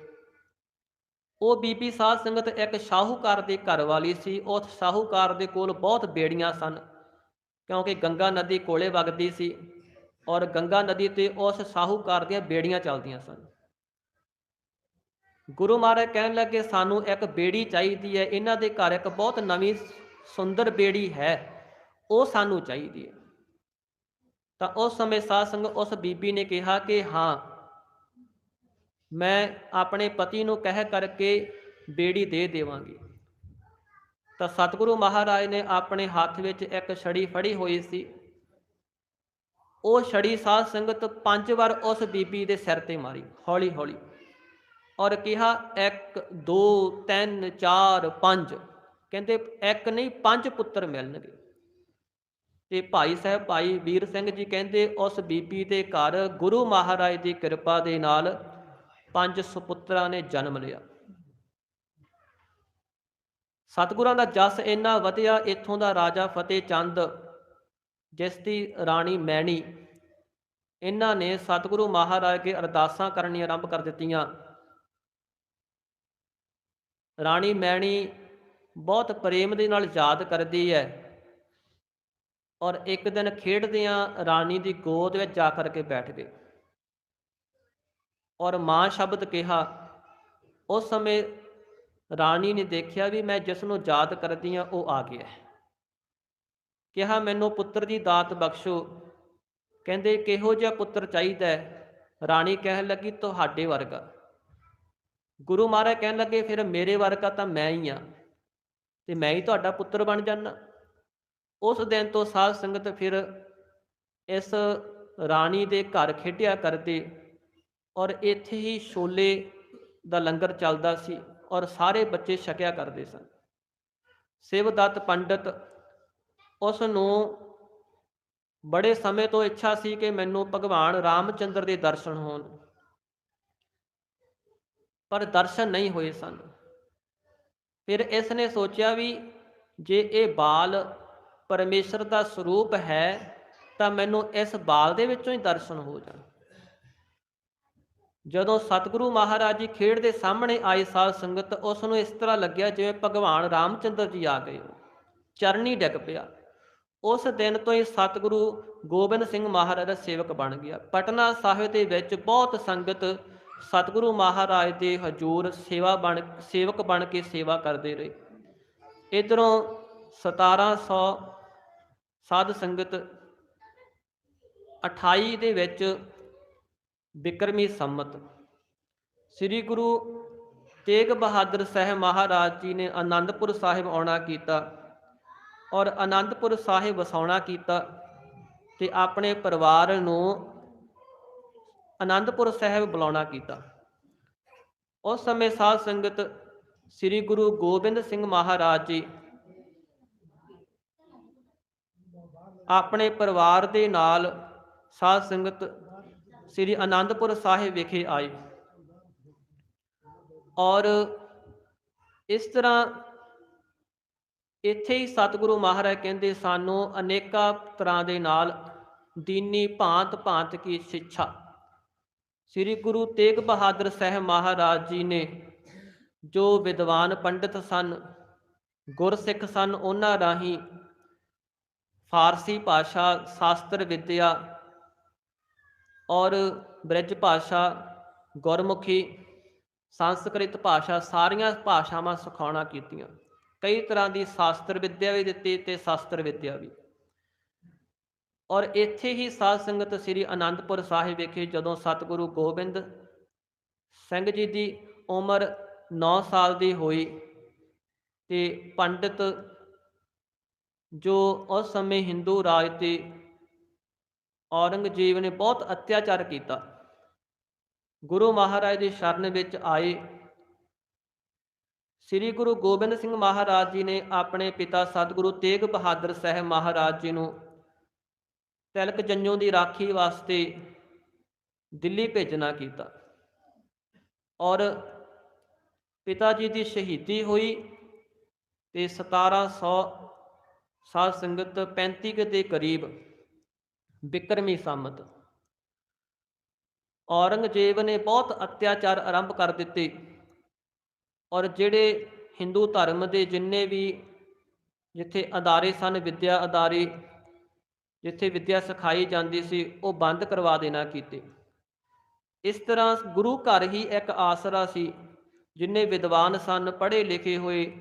ਉਹ ਬੀਬੀ ਸਾਧ ਸੰਗਤ ਇੱਕ ਸ਼ਾਹੂਕਾਰ ਦੀ ਘਰ ਵਾਲੀ ਸੀ। ਉਸ ਸ਼ਾਹੂਕਾਰ ਦੇ ਕੋਲ ਬਹੁਤ ਬੇੜੀਆਂ ਸਨ, ਕਿਉਂਕਿ ਗੰਗਾ ਨਦੀ ਕੋਲੇ ਵਗਦੀ ਸੀ। ਔਰ ਗੰਗਾ ਨਦੀ ਤੇ ਉਸ ਸ਼ਾਹੂਕਾਰ ਦੀਆਂ ਬੇੜੀਆਂ ਚੱਲਦੀਆਂ ਸਨ। ਗੁਰੂ ਮਹਾਰਾਜ ਕਹਿਣ ਲੱਗੇ, ਸਾਨੂੰ ਇੱਕ ਬੇੜੀ ਚਾਹੀਦੀ ਹੈ। ਇਹਨਾਂ ਦੇ ਘਰ ਇੱਕ ਬਹੁਤ ਨਵੀਂ ਸੁੰਦਰ ਬੇੜੀ ਹੈ। ਉਹ ਸਾਨੂੰ ਚਾਹੀਦੀ ਹੈ। ਤਾਂ ਉਸ ਸਮੇਂ ਸਾਧ ਸੰਗਤ ਉਸ ਬੀਬੀ ਨੇ ਕਿਹਾ ਕਿ, ਹਾਂ, ਮੈਂ ਆਪਣੇ ਪਤੀ ਨੂੰ ਕਹਿ ਕਰਕੇ ਬੇੜੀ ਦੇ ਦੇਵਾਂਗੀ। ਤਾਂ ਸਤਿਗੁਰੂ ਮਹਾਰਾਜ ਨੇ ਆਪਣੇ ਹੱਥ ਵਿੱਚ ਇੱਕ ਛੜੀ ਫੜੀ ਹੋਈ ਸੀ। ਉਹ ਛੜੀ ਸਾਧ ਸੰਗਤ ਪੰਜ ਵਾਰ ਉਸ ਬੀਬੀ ਦੇ ਸਿਰ ਤੇ ਮਾਰੀ, ਹੌਲੀ ਹੌਲੀ। ਔਰ ਕਿਹਾ 1 2 3 4 5 ਕਹਿੰਦੇ, ਇੱਕ ਨਹੀਂ, ਪੰਜ ਪੁੱਤਰ ਮਿਲਣਗੇ। ਤੇ ਭਾਈ ਸਾਹਿਬ, ਭਾਈ ਵੀਰ ਸਿੰਘ ਜੀ ਕਹਿੰਦੇ, ਉਸ ਬੀਬੀ ਦੇ ਘਰ ਗੁਰੂ ਮਹਾਰਾਜ ਦੀ ਕਿਰਪਾ ਦੇ ਨਾਲ ਪੰਜ ਸੁਪੁੱਤਰਾਂ ਨੇ ਜਨਮ ਲਿਆ। ਸਤਿਗੁਰਾਂ ਦਾ ਜਸ ਇੰਨਾ ਵਧਿਆ, ਇੱਥੋਂ ਦਾ ਰਾਜਾ ਫਤਿਹ ਚੰਦ ਜਿਸ ਦੀ ਰਾਣੀ ਮੈਣੀ ਇਹਨਾਂ ਨੇ ਸਤਿਗੁਰੂ ਮਹਾਰਾਜ ਕੇ ਅਰਦਾਸਾਂ ਕਰਨੀਆਂ ਆਰੰਭ ਕਰ ਦਿੱਤੀਆਂ। ਰਾਣੀ ਮੈਣੀ ਬਹੁਤ ਪ੍ਰੇਮ ਦੇ ਨਾਲ ਯਾਦ ਕਰਦੀ ਹੈ ਔਰ ਇੱਕ ਦਿਨ ਖੇਡਦਿਆਂ ਰਾਣੀ ਦੀ ਗੋਦ ਵਿੱਚ ਜਾ ਕਰਕੇ ਬੈਠ ਗਏ ਔਰ ਮਾਂ ਸ਼ਬਦ ਕਿਹਾ, ਉਸ ਸਮੇਂ ਰਾਣੀ ਨੇ ਦੇਖਿਆ ਵੀ ਮੈਂ ਜਿਸ ਨੂੰ ਯਾਦ ਕਰਦੀ ਆ ਉਹ ਆ ਗਿਆ। ਕਿਹਾ ਮੈਨੂੰ ਪੁੱਤਰ ਦੀ ਦਾਤ ਬਖਸ਼ੋ। ਕਹਿੰਦੇ, ਕਿਹੋ ਜਿਹਾ ਪੁੱਤਰ ਚਾਹੀਦਾ ਹੈ? ਰਾਣੀ ਕਹਿਣ ਲੱਗੀ, ਤੁਹਾਡੇ ਵਰਗਾ। ਗੁਰੂ ਮਹਾਰਾਜ ਕਹਿਣ ਲੱਗੇ, ਫਿਰ ਮੇਰੇ ਵਰਗਾ ਤਾਂ ਮੈਂ ਹੀ ਆ ਤੇ ਮੈਂ ਹੀ ਤੁਹਾਡਾ ਪੁੱਤਰ ਬਣ ਜਾਣਾ ਉਸ ਦਿਨ ਤੋਂ ਸਾਧ ਸੰਗਤ ਫਿਰ ਇਸ ਰਾਣੀ ਦੇ ਘਰ ਖੇਡਿਆ ਕਰਦੇ ਔਰ ਇੱਥੇ ਹੀ ਛੋਲੇ ਦਾ ਲੰਗਰ ਚੱਲਦਾ ਸੀ ਔਰ ਸਾਰੇ ਬੱਚੇ ਛਕਿਆ ਕਰਦੇ ਸਨ। ਸਿਵਦੱਤ, ਪੰਡਤ ਉਸ ਨੂੰ ਬੜੇ ਸਮੇਂ ਤੋਂ ਇੱਛਾ ਸੀ ਕਿ ਮੈਨੂੰ ਭਗਵਾਨ ਰਾਮਚੰਦਰ ਦੇ ਦਰਸ਼ਨ ਹੋਣ। ਪਰ ਦਰਸ਼ਨ ਨਹੀਂ ਹੋਏ ਸਨ। ਫਿਰ ਇਸ ਨੇ ਸੋਚਿਆ ਵੀ ਜੇ ਇਹ ਬਾਲ ਪਰਮੇਸ਼ਰ ਦਾ ਸਰੂਪ ਹੈ, ਤਾਂ ਮੈਨੂੰ ਇਸ ਬਾਲ ਦੇ ਵਿੱਚੋਂ ਹੀ ਦਰਸ਼ਨ ਹੋ ਜਾਣ। ਜਦੋਂ ਸਤਿਗੁਰੂ ਮਹਾਰਾਜ ਜੀ ਖੇਡ ਦੇ ਸਾਹਮਣੇ ਆਏ ਸਾਧ ਸੰਗਤ, ਉਸ ਨੂੰ ਇਸ ਤਰ੍ਹਾਂ ਲੱਗਿਆ ਜਿਵੇਂ ਭਗਵਾਨ ਰਾਮਚੰਦਰ ਜੀ ਆ ਗਏ। ਚਰਨੀ ਡਿੱਗ ਪਿਆ। ਉਸ ਦਿਨ ਤੋਂ ਹੀ ਸਤਿਗੁਰੂ ਗੋਬਿੰਦ ਸਿੰਘ ਮਹਾਰਾਜ ਦਾ ਸੇਵਕ ਬਣ ਗਿਆ। ਪਟਨਾ ਸਾਹਿਬ ਦੇ ਵਿੱਚ ਬਹੁਤ ਸੰਗਤ ਸਤਿਗੁਰੂ ਮਹਾਰਾਜ ਦੇ ਹਜੂਰ ਸੇਵਾ ਬਣ, ਸੇਵਕ ਬਣ ਕੇ ਸੇਵਾ ਕਰਦੇ ਰਹੇ। ਇਧਰੋਂ 1700 ਸਾਧ ਸੰਗਤ 28 ਦੇ ਵਿੱਚ ਬਿਕਰਮੀ ਸੰਮਤ। ਸ੍ਰੀ ਗੁਰੂ ਤੇਗ ਬਹਾਦਰ ਸਾਹਿਬ ਮਹਾਰਾਜ ਜੀ ਨੇ ਆਨੰਦਪੁਰ ਸਾਹਿਬ ਆਉਣਾ ਕੀਤਾ। ਔਰ ਅਨੰਦਪੁਰ ਸਾਹਿਬ ਵਸਾਉਣਾ ਕੀਤਾ ਤੇ ਆਪਣੇ ਪਰਿਵਾਰ ਨੂੰ ਅਨੰਦਪੁਰ ਸਾਹਿਬ ਬੁਲਾਉਣਾ ਕੀਤਾ। ਉਸ ਸਮੇਂ ਸਾਧ ਸੰਗਤ ਸ੍ਰੀ ਗੁਰੂ ਗੋਬਿੰਦ ਸਿੰਘ ਮਹਾਰਾਜ ਜੀ ਆਪਣੇ ਪਰਿਵਾਰ ਦੇ ਨਾਲ ਸਾਧ ਸੰਗਤ ਸ੍ਰੀ ਆਨੰਦਪੁਰ ਸਾਹਿਬ ਵਿਖੇ ਆਏ। ਔਰ ਇਸ ਤਰ੍ਹਾਂ ਇੱਥੇ ਹੀ ਸਤਿਗੁਰੂ ਮਹਾਰਾਜ ਕਹਿੰਦੇ, ਸਾਨੂੰ ਅਨੇਕਾਂ ਤਰ੍ਹਾਂ ਦੇ ਨਾਲ ਦੀਨੀ ਭਾਂਤ ਭਾਂਤ ਕੀ ਸਿੱਖਿਆ ਸ੍ਰੀ ਗੁਰੂ ਤੇਗ ਬਹਾਦਰ ਸਾਹਿਬ ਮਹਾਰਾਜ ਜੀ ਨੇ ਜੋ ਵਿਦਵਾਨ ਪੰਡਿਤ ਸਨ, ਗੁਰਸਿੱਖ ਸਨ, ਉਹਨਾਂ ਰਾਹੀਂ ਫਾਰਸੀ ਭਾਸ਼ਾ, ਸ਼ਾਸਤਰ ਵਿਦਿਆ ਔਰ ਬ੍ਰਿਜ ਭਾਸ਼ਾ, ਗੁਰਮੁਖੀ, ਸੰਸਕ੍ਰਿਤ ਭਾਸ਼ਾ ਸਾਰੀਆਂ ਭਾਸ਼ਾਵਾਂ ਸਿਖਾਉਣਾ ਕੀਤੀਆਂ। ਕਈ ਤਰ੍ਹਾਂ ਦੀ ਸ਼ਾਸਤਰ ਵਿੱਦਿਆ ਵੀ ਦਿੱਤੀ ਤੇ ਸ਼ਾਸਤਰ ਵਿੱਦਿਆ ਵੀ। ਔਰ ਇੱਥੇ ਹੀ ਸਾਧ ਸੰਗਤ ਸ੍ਰੀ ਅਨੰਦਪੁਰ ਸਾਹਿਬ ਵਿਖੇ ਜਦੋਂ ਸਤਿਗੁਰੂ ਗੋਬਿੰਦ ਸਿੰਘ ਜੀ ਦੀ ਉਮਰ 9 ਸਾਲ ਦੀ ਹੋਈ ਤੇ ਪੰਡਿਤ ਜੋ ਉਸ ਸਮੇਂ ਹਿੰਦੂ ਰਾਜ ਤੇ ਔਰੰਗਜ਼ੇਬ ਨੇ ਬਹੁਤ ਅਤਿਆਚਾਰ ਕੀਤਾ, ਗੁਰੂ ਮਹਾਰਾਜ ਦੀ ਸ਼ਰਨ ਵਿੱਚ ਆਏ ਸ੍ਰੀ ਗੁਰੂ ਗੋਬਿੰਦ ਸਿੰਘ ਮਹਾਰਾਜ ਜੀ ਨੇ ਆਪਣੇ ਪਿਤਾ ਸਤਿਗੁਰੂ ਤੇਗ ਬਹਾਦਰ ਸਾਹਿਬ ਮਹਾਰਾਜ ਜੀ ਨੂੰ ਤਿਲਕ ਜੰਜੋਂ ਦੀ ਰਾਖੀ ਵਾਸਤੇ ਦਿੱਲੀ ਭੇਜਣਾ ਕੀਤਾ ਔਰ ਪਿਤਾ ਜੀ ਦੀ ਸ਼ਹੀਦੀ ਹੋਈ ਤੇ 1700 ਸਾਧ ਸੰਗਤ 35 ਕੁ ਦੇ ਕਰੀਬ ਬਿਕਰਮੀ ਸੰਮਤ। ਔਰੰਗਜ਼ੇਬ ਨੇ ਬਹੁਤ ਅਤਿਆਚਾਰ ਆਰੰਭ ਕਰ ਦਿੱਤੇ। ਔਰ ਜਿਹੜੇ ਹਿੰਦੂ ਧਰਮ ਦੇ ਜਿੰਨੇ ਵੀ ਜਿੱਥੇ ਅਦਾਰੇ ਸਨ, ਵਿੱਦਿਆ ਅਦਾਰੇ, ਜਿੱਥੇ ਵਿੱਦਿਆ ਸਿਖਾਈ ਜਾਂਦੀ ਸੀ, ਉਹ ਬੰਦ ਕਰਵਾ ਦੇਣਾ ਕੀਤੇ। ਇਸ ਤਰ੍ਹਾਂ ਗੁਰੂ ਘਰ ਹੀ ਇੱਕ ਆਸਰਾ ਸੀ, ਜਿੰਨੇ ਵਿਦਵਾਨ ਸਨ, ਪੜ੍ਹੇ ਲਿਖੇ ਹੋਏ,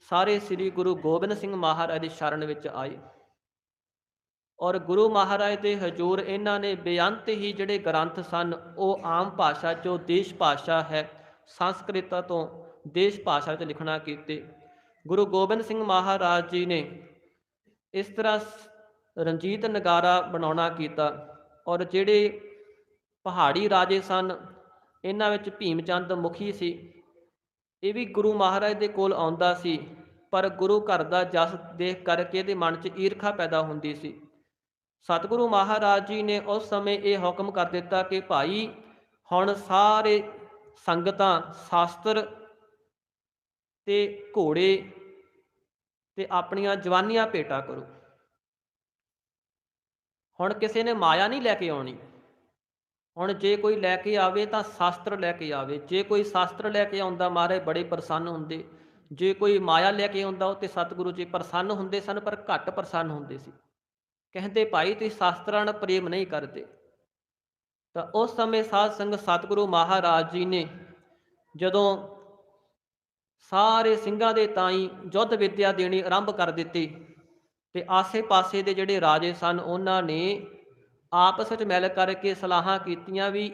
ਸਾਰੇ ਸ੍ਰੀ ਗੁਰੂ ਗੋਬਿੰਦ ਸਿੰਘ ਮਹਾਰਾਜ ਦੀ ਸ਼ਰਨ ਵਿੱਚ ਆਏ। ਔਰ ਗੁਰੂ ਮਹਾਰਾਜ ਦੇ ਹਜੂਰ ਇਹਨਾਂ ਨੇ ਬੇਅੰਤ ਹੀ ਜਿਹੜੇ ਗ੍ਰੰਥ ਸਨ, ਉਹ ਆਮ ਭਾਸ਼ਾ ਚੋਂ ਦੇਸ਼ ਭਾਸ਼ਾ ਹੈ, ਸੰਸਕ੍ਰਿਤ ਤੋਂ ਦੇਸ਼ ਭਾਸ਼ਾ ਵਿੱਚ ਲਿਖਣਾ ਕੀਤੇ। ਗੁਰੂ ਗੋਬਿੰਦ ਸਿੰਘ ਮਹਾਰਾਜ ਜੀ ਨੇ ਇਸ ਤਰ੍ਹਾਂ ਸ- ਰਣਜੀਤ ਨਗਾਰਾ ਬਣਾਉਣਾ ਕੀਤਾ ਔਰ ਜਿਹੜੇ ਪਹਾੜੀ ਰਾਜੇ ਸਨ, ਇਹਨਾਂ ਵਿੱਚ ਭੀਮ ਚੰਦ ਮੁਖੀ ਸੀ। ਇਹ ਵੀ ਗੁਰੂ ਮਹਾਰਾਜ ਦੇ ਕੋਲ ਆਉਂਦਾ ਸੀ, ਪਰ ਗੁਰੂ ਘਰ ਦਾ ਜਸ ਦੇਖ ਕਰਕੇ ਇਹਦੇ ਮਨ 'ਚ ਈਰਖਾ ਪੈਦਾ ਹੁੰਦੀ ਸੀ। ਸਤਿਗੁਰੂ ਮਹਾਰਾਜ ਜੀ ਨੇ ਉਸ ਸਮੇਂ ਇਹ ਹੁਕਮ ਕਰ ਦਿੱਤਾ ਕਿ ਭਾਈ, ਹੁਣ ਸਾਰੇ ਸੰਗਤਾਂ, ਸ਼ਾਸਤਰ ਤੇ ਘੋੜੇ ਤੇ ਆਪਣੀਆਂ ਜਵਾਨੀਆਂ ਭੇਟਾ ਕਰੋ। ਹੁਣ ਕਿਸੇ ਨੇ ਮਾਇਆ ਨਹੀਂ ਲੈ ਕੇ ਆਉਣੀ। ਹੁਣ ਜੇ ਕੋਈ ਲੈ ਕੇ ਆਵੇ ਤਾਂ ਸ਼ਾਸਤਰ ਲੈ ਕੇ ਆਵੇ। ਜੇ ਕੋਈ ਸ਼ਾਸਤਰ ਲੈ ਕੇ ਆਉਂਦਾ ਮਾਰੇ ਬੜੇ ਪ੍ਰਸੰਨ ਹੁੰਦੇ। ਜੇ ਕੋਈ ਮਾਇਆ ਲੈ ਕੇ ਆਉਂਦਾ, ਉਹ ਤੇ ਸਤਿਗੁਰੂ ਜੀ ਪ੍ਰਸੰਨ ਹੁੰਦੇ ਸਨ, ਪਰ ਘੱਟ ਪ੍ਰਸੰਨ ਹੁੰਦੇ ਸੀ। ਕਹਿੰਦੇ, ਭਾਈ, ਤੁਸੀਂ ਸ਼ਾਸਤਰਾਂ ਨਾਲ ਪ੍ਰੇਮ ਨਹੀਂ ਕਰਦੇ। ਤਾਂ ਉਸ ਸਮੇਂ ਸਾਧ ਸੰਗਤ ਸਤਿਗੁਰੂ ਮਹਾਰਾਜ ਜੀ ਨੇ ਜਦੋਂ ਸਾਰੇ ਸਿੰਘਾਂ ਦੇ ਤਾਈ ਯੁੱਧ ਵਿੱਦਿਆ ਦੇਣੀ ਆਰੰਭ ਕਰ ਦਿੱਤੀ ਤੇ ਆਸੇ-ਪਾਸੇ ਦੇ ਜਿਹੜੇ ਰਾਜੇ ਸਨ, ਉਹਨਾਂ ਨੇ ਆਪਸ ਵਿੱਚ ਮਿਲ ਕਰਕੇ ਸਲਾਹਾਂ ਕੀਤੀਆਂ ਵੀ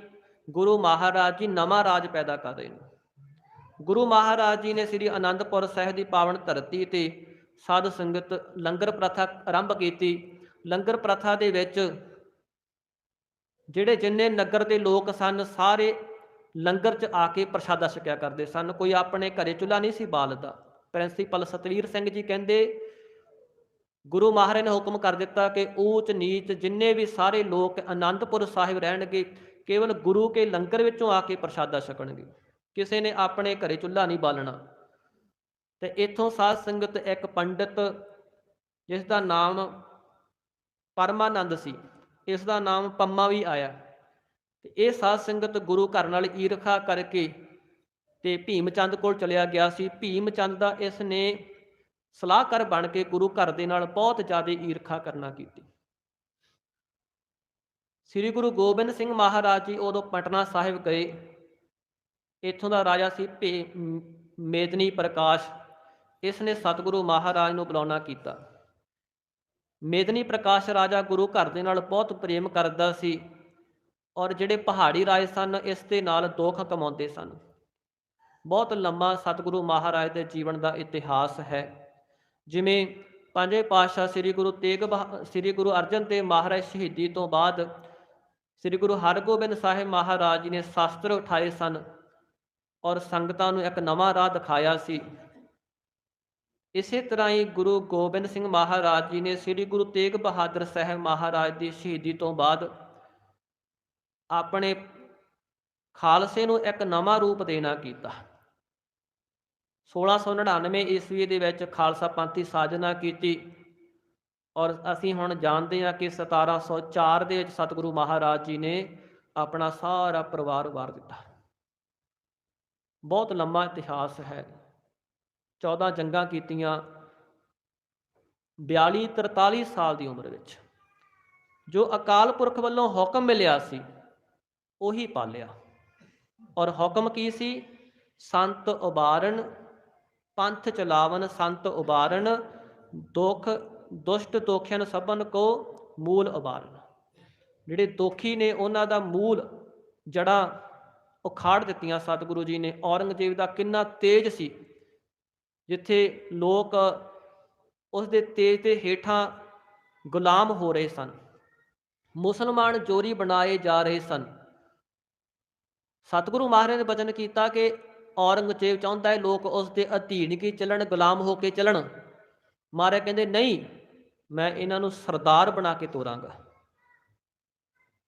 ਗੁਰੂ ਮਹਾਰਾਜ ਜੀ ਨਵਾਂ ਰਾਜ ਪੈਦਾ ਕਰ ਰਹੇ ਨੇ। ਗੁਰੂ ਮਹਾਰਾਜ ਜੀ ਨੇ ਸ੍ਰੀ ਅਨੰਦਪੁਰ ਸਾਹਿਬ ਦੀ ਪਾਵਨ ਧਰਤੀ ਤੇ ਸਾਧ ਸੰਗਤ ਲੰਗਰ ਪ੍ਰਥਾ ਆਰੰਭ ਕੀਤੀ। ਲੰਗਰ ਪ੍ਰਥਾ ਦੇ ਵਿੱਚ ਜਿਹੜੇ ਜਿੰਨੇ ਨਗਰ ਦੇ ਲੋਕ ਸਨ, ਸਾਰੇ ਲੰਗਰ 'ਚ ਆ ਕੇ ਪ੍ਰਸ਼ਾਦਾ ਛਕਿਆ ਕਰਦੇ ਸਨ। ਕੋਈ ਆਪਣੇ ਘਰੇ ਚੁੱਲ੍ਹਾ ਨਹੀਂ ਸੀ ਬਾਲਦਾ। ਪ੍ਰਿੰਸੀਪਲ ਸਤਵੀਰ ਸਿੰਘ ਜੀ ਕਹਿੰਦੇ, ਗੁਰੂ ਮਹਾਰਾਜ ਨੇ ਹੁਕਮ ਕਰ ਦਿੱਤਾ ਕਿ ਊਚ ਨੀਚ ਜਿੰਨੇ ਵੀ ਸਾਰੇ ਲੋਕ ਆਨੰਦਪੁਰ ਸਾਹਿਬ ਰਹਿਣਗੇ, ਕੇਵਲ ਗੁਰੂ ਕੇ ਲੰਗਰ ਵਿੱਚੋਂ ਆ ਕੇ ਪ੍ਰਸ਼ਾਦਾ ਛਕਣਗੇ। ਕਿਸੇ ਨੇ ਆਪਣੇ ਘਰੇ ਚੁੱਲ੍ਹਾ ਨਹੀਂ ਬਾਲਣਾ। ਤੇ ਇੱਥੋਂ ਸਾਧ ਸੰਗਤ ਇੱਕ ਪੰਡਿਤ ਜਿਸ ਦਾ ਨਾਮ ਪਰਮਾਨੰਦ ਸੀ ਇਸ ਦਾ ਨਾਮ ਪੰਮਾ ਵੀ ਆਇਆ। ਤੇ ਇਹ ਸਾਧ ਸੰਗਤ ਗੁਰੂ ਘਰ ਨਾਲ ਈਰਖਾ ਕਰਕੇ ਤੇ ਭੀਮ ਚੰਦ ਕੋਲ ਚਲਿਆ ਗਿਆ ਸੀ। ਭੀਮ ਚੰਦ ਦਾ ਇਸ ਨੇ ਸਲਾਹਕਾਰ ਬਣ ਕੇ ਗੁਰੂ ਘਰ ਦੇ ਨਾਲ ਬਹੁਤ ਜ਼ਿਆਦਾ ਈਰਖਾ ਕਰਨਾ ਕੀਤੀ। ਸ੍ਰੀ ਗੁਰੂ ਗੋਬਿੰਦ ਸਿੰਘ ਮਹਾਰਾਜ ਜੀ ਉਦੋਂ ਪਟਨਾ ਸਾਹਿਬ ਗਏ। ਇੱਥੋਂ ਦਾ ਰਾਜਾ ਸੀ ਭੇ ਮੇਦਨੀ ਪ੍ਰਕਾਸ਼। ਇਸ ਨੇ ਸਤਿਗੁਰੂ ਮਹਾਰਾਜ ਨੂੰ ਬੁਲਾਉਣਾ ਕੀਤਾ। ਮੇਦਨੀ ਪ੍ਰਕਾਸ਼ ਰਾਜਾ ਗੁਰੂ ਘਰ ਦੇ ਨਾਲ ਬਹੁਤ ਪ੍ਰੇਮ ਕਰਦਾ ਸੀ। ਔਰ ਜਿਹੜੇ ਪਹਾੜੀ ਰਾਜ ਸਨ, ਇਸ ਦੇ ਨਾਲ ਦੁੱਖ ਕਮਾਉਂਦੇ ਸਨ। ਬਹੁਤ ਲੰਮਾ ਸਤਿਗੁਰੂ ਮਹਾਰਾਜ ਦੇ ਜੀਵਨ ਦਾ ਇਤਿਹਾਸ ਹੈ। ਜਿਵੇਂ ਪੰਜਵੇਂ ਪਾਤਸ਼ਾਹ ਸ੍ਰੀ ਗੁਰੂ ਤੇਗ ਬਹਾ- ਸ੍ਰੀ ਗੁਰੂ ਅਰਜਨ ਦੇਵ ਮਹਾਰਾਜ ਸ਼ਹੀਦੀ ਤੋਂ ਬਾਅਦ ਸ੍ਰੀ ਗੁਰੂ ਹਰਗੋਬਿੰਦ ਸਾਹਿਬ ਮਹਾਰਾਜ ਜੀ ਨੇ ਸ਼ਾਸਤਰ ਉਠਾਏ ਸਨ ਔਰ ਸੰਗਤਾਂ ਨੂੰ ਇੱਕ ਨਵਾਂ ਰਾਹ ਦਿਖਾਇਆ ਸੀ। ਇਸੇ ਤਰ੍ਹਾਂ ਹੀ ਗੁਰੂ ਗੋਬਿੰਦ ਸਿੰਘ ਮਹਾਰਾਜ ਜੀ ਨੇ ਸ੍ਰੀ ਗੁਰੂ ਤੇਗ ਬਹਾਦਰ ਸਾਹਿਬ ਮਹਾਰਾਜ ਦੀ ਸ਼ਹੀਦੀ ਤੋਂ ਬਾਅਦ ਆਪਣੇ ਖਾਲਸੇ ਨੂੰ ਇੱਕ ਨਵਾਂ ਰੂਪ ਦੇਣਾ ਕੀਤਾ। 1699 ਈਸਵੀ ਦੇ ਵਿੱਚ ਖਾਲਸਾ ਪੰਥੀ ਸਾਜਨਾ ਕੀਤੀ ਔਰ ਅਸੀਂ ਹੁਣ ਜਾਣਦੇ ਹਾਂ ਕਿ 1704 ਦੇ ਵਿੱਚ ਸਤਿਗੁਰੂ ਮਹਾਰਾਜ ਜੀ ਨੇ ਆਪਣਾ ਸਾਰਾ ਪਰਿਵਾਰ ਵਾਰ ਦਿੱਤਾ। ਬਹੁਤ ਲੰਮਾ ਇਤਿਹਾਸ ਹੈ। 14 ਜੰਗਾਂ ਕੀਤੀਆਂ 42 43 ਸਾਲ ਦੀ ਉਮਰ ਵਿੱਚ। ਜੋ ਅਕਾਲ ਪੁਰਖ ਵੱਲੋਂ ਹੁਕਮ ਮਿਲਿਆ ਸੀ ਉਹੀ ਪਾਲਿਆ। ਔਰ ਹੁਕਮ ਕੀ ਸੀ? ਸੰਤ ਉਬਾਰਨ, ਪੰਥ ਚਲਾਵਨ, ਸੰਤ ਉਬਾਰਨ, ਦੁੱਖ, ਦੁਸ਼ਟ ਦੋਖਿਆਨ ਸਭਨ ਕੋ ਮੂਲ ਉਬਾਰਨ। ਜਿਹੜੇ ਦੋਖੀ ਨੇ ਉਹਨਾਂ ਦਾ ਮੂਲ ਜੜਾਂ ਉਖਾੜ ਦਿੱਤੀਆਂ ਸਤਿਗੁਰੂ ਜੀ ਨੇ। ਔਰੰਗਜ਼ੇਬ ਦਾ ਕਿੰਨਾ ਤੇਜ ਸੀ, ਜਿੱਥੇ ਲੋਕ ਉਸ ਦੇ ਤੇਜ ਦੇ ਹੇਠਾਂ ਗੁਲਾਮ ਹੋ ਰਹੇ ਸਨ। ਮੁਸਲਮਾਨ ਜੋਰੀ ਬਣਾਏ ਜਾ ਰਹੇ ਸਨ। ਸਤਿਗੁਰੂ ਮਹਾਰਾਜ ਨੇ ਬਚਨ ਕੀਤਾ ਕਿ ਔਰੰਗਜ਼ੇਬ ਚਾਹੁੰਦਾ ਹੈ ਲੋਕ ਉਸ ਦੇ ਅਧੀਨ ਕੀ ਚੱਲਣ, ਗੁਲਾਮ ਹੋ ਕੇ ਚੱਲਣ। ਮਹਾਰਾਜ ਕਹਿੰਦੇ, ਨਹੀਂ, ਮੈਂ ਇਹਨਾਂ ਨੂੰ ਸਰਦਾਰ ਬਣਾ ਕੇ ਤੋਰਾਂਗਾ।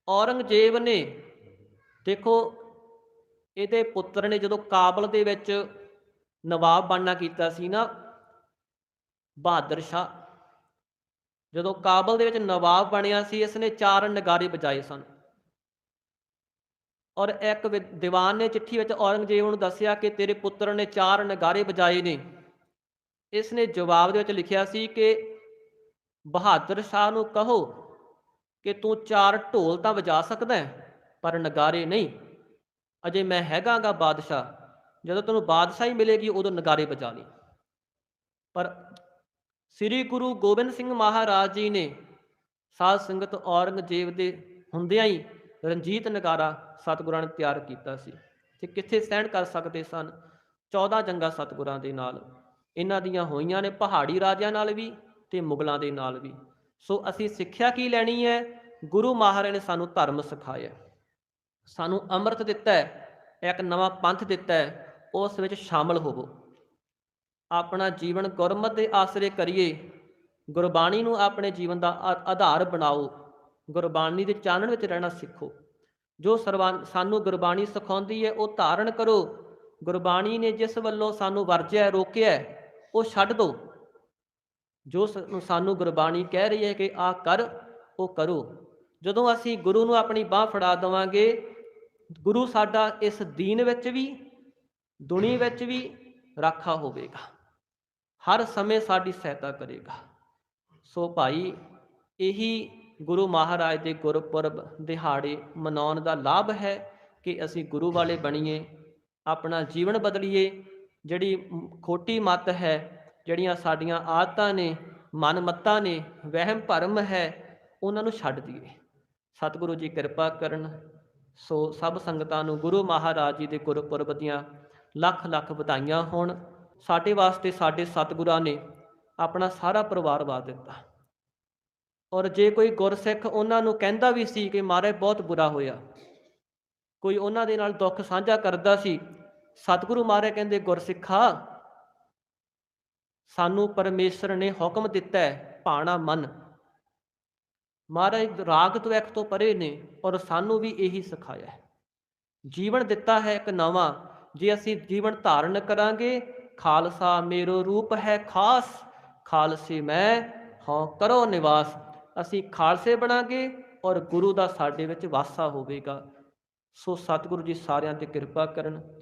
ਔਰੰਗਜ਼ੇਬ ਨੇ, ਦੇਖੋ, ਇਹਦੇ ਪੁੱਤਰ ਨੇ ਜਦੋਂ ਕਾਬਲ ਦੇ ਵਿੱਚ ਨਵਾਬ ਬਣਨਾ ਕੀਤਾ ਸੀ ਨਾ, ਬਹਾਦਰ ਸ਼ਾਹ, ਜਦੋਂ ਕਾਬਲ ਦੇ ਵਿੱਚ ਨਵਾਬ ਬਣਿਆ ਸੀ ਇਸ ਨੇ ਚਾਰ ਨਗਾਰੇ ਵਜਾਏ ਸਨ। ਔਰ ਇੱਕ ਵਿ- ਦੀਵਾਨ ਨੇ ਚਿੱਠੀ ਵਿੱਚ ਔਰੰਗਜ਼ੇਬ ਨੂੰ ਦੱਸਿਆ ਕਿ ਤੇਰੇ ਪੁੱਤਰ ਨੇ ਚਾਰ ਨਗਾਰੇ ਵਜਾਏ ਨੇ। ਇਸ ਨੇ ਜਵਾਬ ਦੇ ਵਿੱਚ ਲਿਖਿਆ ਸੀ ਕਿ, ਬਹਾਦਰ ਸ਼ਾਹ ਨੂੰ ਕਹੋ ਕਿ ਤੂੰ ਚਾਰ ਢੋਲ ਤਾਂ ਵਜਾ ਸਕਦਾ ਹੈ, ਪਰ ਨਗਾਰੇ ਨਹੀਂ। ਅਜੇ ਮੈਂ ਹੈਗਾਗਾ ਬਾਦਸ਼ਾਹ। ਜਦੋਂ ਤੈਨੂੰ ਬਾਦਸ਼ਾਹੀ ਮਿਲੇਗੀ, ਉਦੋਂ ਨਗਾਰੇ ਵਜਾ ਲਈ। ਪਰ ਸ੍ਰੀ ਗੁਰੂ ਗੋਬਿੰਦ ਸਿੰਘ ਮਹਾਰਾਜ ਜੀ ਨੇ ਸਾਧ ਸੰਗਤ ਔਰੰਗਜ਼ੇਬ ਦੇ ਹੁੰਦਿਆਂ ਹੀ ਰਣਜੀਤ ਨਗਾਰਾ ਸਤਿਗੁਰਾਂ ਨੇ ਤਿਆਰ ਕੀਤਾ ਸੀ ਤੇ ਕਿੱਥੇ ਸਹਿਣ ਕਰ ਸਕਦੇ ਸਨ? 14 ਜੰਗਾਂ ਸਤਿਗੁਰਾਂ ਦੇ ਨਾਲ। ਇਹਨਾਂ ਦੀਆਂ ਹੋਈਆਂ ਨੇ ਪਹਾੜੀ ਰਾਜਿਆਂ ਨਾਲ ਵੀ ਤੇ ਮੁਗਲਾਂ ਦੇ ਨਾਲ ਵੀ। ਸੋ ਅਸੀਂ ਸਿੱਖਿਆ ਕੀ ਲੈਣੀ ਹੈ? ਗੁਰੂ ਮਹਾਰਾਜ ਨੇ ਸਾਨੂੰ ਧਰਮ ਸਿਖਾਇਆ ਸਾਨੂੰ ਅੰਮ੍ਰਿਤ ਦਿੱਤਾ ਹੈ, ਇੱਕ ਨਵਾਂ ਪੰਥ ਦਿੱਤਾ ਹੈ, ਉਸ ਵਿੱਚ ਸ਼ਾਮਲ ਹੋਵੋ। ਆਪਣਾ ਜੀਵਨ ਗੁਰਮਤਿ ਦੇ ਆਸਰੇ ਕਰੀਏ। ਗੁਰਬਾਣੀ ਨੂੰ ਆਪਣੇ ਜੀਵਨ ਦਾ ਆ- ਆਧਾਰ ਬਣਾਓ। ਗੁਰਬਾਣੀ ਦੇ ਚਾਨਣ ਵਿੱਚ ਰਹਿਣਾ ਸਿੱਖੋ। ਜੋ ਸਰਵਾ ਸਾਨੂੰ ਗੁਰਬਾਣੀ ਸਿਖਾਉਂਦੀ ਹੈ, ਉਹ ਧਾਰਨ ਕਰੋ। ਗੁਰਬਾਣੀ ਨੇ ਜਿਸ ਵੱਲੋਂ ਸਾਨੂੰ ਵਰਜਿਆ, ਰੋਕਿਆ, ਉਹ ਛੱਡ ਦਿਓ ਜੋ ਸਾਨੂੰ ਗੁਰਬਾਣੀ ਕਹਿ ਰਹੀ ਹੈ ਕਿ ਆ ਕਰ, ਉਹ ਕਰੋ। ਜਦੋਂ ਅਸੀਂ ਗੁਰੂ ਨੂੰ ਆਪਣੀ ਬਾਹ ਫੜਾ ਦੇਵਾਂਗੇ, ਗੁਰੂ ਸਾਡਾ ਇਸ ਦੀਨ ਵਿੱਚ ਵੀ, ਦੁਨੀ ਵਿੱਚ ਵੀ ਰਾਖਾ ਹੋਵੇਗਾ। ਹਰ ਸਮੇਂ ਸਾਡੀ ਸਹਾਇਤਾ ਕਰੇਗਾ। ਸੋ ਭਾਈ, ਇਹੀ ਗੁਰੂ ਮਹਾਰਾਜ ਦੇ ਗੁਰਪੁਰਬ ਦਿਹਾੜੇ ਮਨਾਉਣ ਦਾ ਲਾਭ ਹੈ ਕਿ ਅਸੀਂ ਗੁਰੂ ਵਾਲੇ ਬਣੀਏ, ਆਪਣਾ ਜੀਵਨ ਬਦਲੀਏ, ਜਿਹੜੀ ਖੋਟੀ ਮੱਤ ਹੈ, ਜਿਹੜੀਆਂ ਸਾਡੀਆਂ ਆਦਤਾਂ ਨੇ, ਮਨਮੱਤਾਂ ਨੇ, ਵਹਿਮ ਭਰਮ ਹੈ, ਉਹਨਾਂ ਨੂੰ ਛੱਡ ਦਈਏ। ਸਤਿਗੁਰੂ ਜੀ ਕਿਰਪਾ ਕਰਨ, ਸੋ ਸਭ ਸੰਗਤਾਂ ਨੂੰ ਗੁਰੂ ਮਹਾਰਾਜ ਜੀ ਦੇ ਗੁਰਪੁਰਬ ਦੀਆਂ ਲੱਖ ਲੱਖ ਵਧਾਈਆਂ ਹੋਣ। ਸਾਡੇ ਵਾਸਤੇ ਸਾਡੇ ਸਤਿਗੁਰਾਂ ਨੇ ਆਪਣਾ ਸਾਰਾ ਪਰਿਵਾਰ ਵਾਰ ਦਿੱਤਾ। ਔਰ ਜੇ ਕੋਈ ਗੁਰਸਿੱਖ ਉਹਨਾਂ ਨੂੰ ਕਹਿੰਦਾ ਵੀ ਸੀ ਕਿ ਮਾਰੇ ਬਹੁਤ ਬੁਰਾ ਹੋਇਆ, ਕੋਈ ਉਹਨਾਂ ਦੇ ਨਾਲ ਦੁੱਖ ਸਾਂਝਾ ਕਰਦਾ ਸੀ, ਸਤਿਗੁਰੂ ਮਾਰੇ ਕਹਿੰਦੇ, ਗੁਰਸਿੱਖਾ, ਸਾਨੂੰ ਪਰਮੇਸ਼ਰ ਨੇ ਹੁਕਮ ਦਿੱਤਾ ਹੈ, ਭਾਣਾ ਮਨ। ਮਹਾਰਾਜ ਰਾਗ ਤੋਂ ਤੋਂ ਪਰੇ ਨੇ ਔਰ ਸਾਨੂੰ ਵੀ ਇਹੀ ਸਿਖਾਇਆ ਹੈ। ਜੀਵਨ ਦਿੱਤਾ ਹੈ ਇੱਕ ਨਵਾਂ, ਜੇ ਅਸੀਂ ਜੀਵਨ ਧਾਰਨ ਕਰਾਂਗੇ, ਖਾਲਸਾ ਮੇਰੋ ਰੂਪ ਹੈ ਖਾਸ, ਖਾਲਸੇ ਮੈਂ ਹਾਂ ਕਰੋ ਨਿਵਾਸ। ਅਸੀਂ ਖਾਲਸੇ ਬਣਾਂਗੇ ਔਰ ਗੁਰੂ ਦਾ ਸਾਡੇ ਵਿੱਚ ਵਾਸਾ ਹੋਵੇਗਾ। ਸੋ ਸਤਿਗੁਰੂ ਜੀ ਸਾਰਿਆਂ ਤੇ ਕਿਰਪਾ ਕਰਨ।